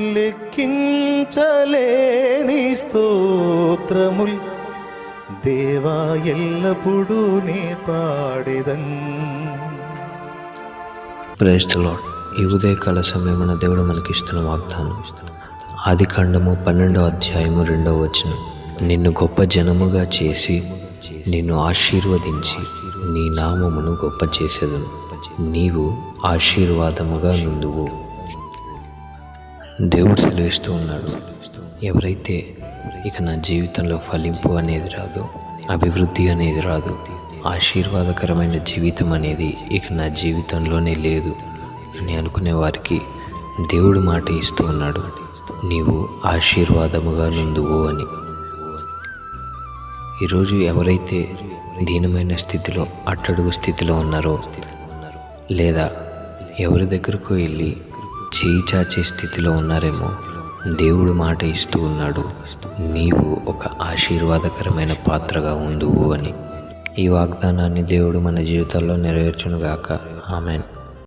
లెక్కించలేని స్తోత్రముల్. దేవా ఎల్లప్పుడూ నే పాడేదన్. ప్రేస్తలో ఈ ఉదయకాల సమయమున దేవుడు మనకిస్తున్న వాగ్దానం. ఆది కాండము పన్నెండో అధ్యాయము రెండవ వచనం. నిన్ను గొప్ప జనముగా చేసి నిన్ను ఆశీర్వదించి నీ నామమును గొప్ప చేసేదను. నీవు ఆశీర్వాదముగా నుండువు. దేవుడు సెలవిస్తూ ఉన్నాడు. ఎవరైతే ఇక నా జీవితంలో ఫలింపు అనేది రాదు అభివృద్ధి అనేది రాదు ఆశీర్వాదకరమైన జీవితం అనేది ఇక నా జీవితంలోనే లేదు అని అనుకునే వారికి దేవుడు మాట ఇస్తూ ఉన్నాడు. నీవు ఆశీర్వాదముగా నుండువు అని. ఈరోజు ఎవరైతే దీనమైన స్థితిలో అట్టడుగు స్థితిలో ఉన్నారో లేదా ఎవరి దగ్గరకు వెళ్ళి చేయి చాచే స్థితిలో ఉన్నారేమో. దేవుడు మాట ఇస్తూ ఉన్నాడు నీవు ఒక ఆశీర్వాదకరమైన పాత్రగా ఉండువు అని. ఈ వాగ్దానాన్ని దేవుడు మన జీవితాల్లో నెరవేర్చునుగాక. ఆమెన్.